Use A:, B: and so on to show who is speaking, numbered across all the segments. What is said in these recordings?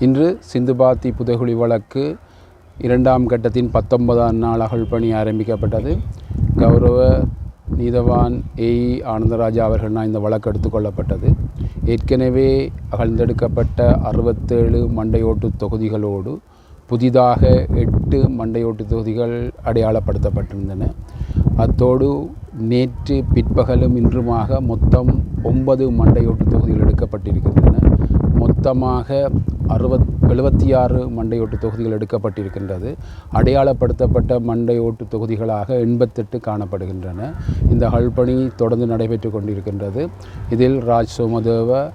A: இன்று சிந்துபாத்தி புதைகுழி வழக்கு இரண்டாம் கட்டத்தின் பத்தொன்பதாம் நாள் அகழ்பணி ஆரம்பிக்கப்பட்டது. கௌரவ நீதவான் ஏஇ ஆனந்தராஜா அவர்களால் இந்த வழக்கு எடுத்துக்கொள்ளப்பட்டது. ஏற்கனவே அகழ்ந்தெடுக்கப்பட்ட அறுபத்தேழு மண்டையோட்டு தொகுதிகளோடு புதிதாக எட்டு மண்டையோட்டு தொகுதிகள் அடையாளப்படுத்தப்பட்டிருந்தன. அத்தோடு நேற்று பிற்பகலும் இன்றுமாக மொத்தம் ஒன்பது மண்டையோட்டு தொகுதிகள் எடுக்கப்பட்டிருக்கின்றன. மொத்தமாக அறுபத் எழுபத்தி ஆறு மண்டையோட்டு தொகுதிகள் எடுக்கப்பட்டிருக்கின்றது. அடையாளப்படுத்தப்பட்ட மண்டையோட்டு தொகுதிகளாக எண்பத்தெட்டு காணப்படுகின்றன. இந்த ஹல்பணி தொடர்ந்து நடைபெற்று கொண்டிருக்கின்றது. இதில் ராஜ் சோமதேவ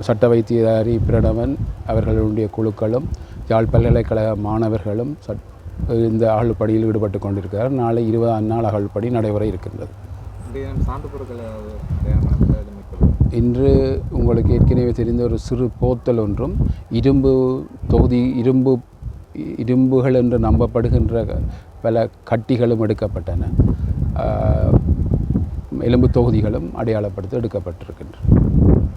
A: சட்ட வைத்தியதாரி பிரணவன் அவர்களுடைய குழுக்களும் யாழ் பல்கலைக்கழக மாணவர்களும் சட் இந்த அகழ்பணியில் ஈடுபட்டு கொண்டிருக்கிறார். நாளை இருபதாம் நாள் அகழ்பணி நடைபெற இருக்கின்றது. இன்று உங்களுக்கு ஏற்கனவே தெரிந்த ஒரு சிறு போத்தல் ஒன்றும் இரும்பு தொகுதி இரும்பு இரும்புகள் என்று நம்பப்படுகின்ற பல கட்டிகளும் எடுக்கப்பட்டன. எலும்பு தொகுதிகளும் அடையாளப்படுத்தி எடுக்கப்பட்டிருக்கின்றன.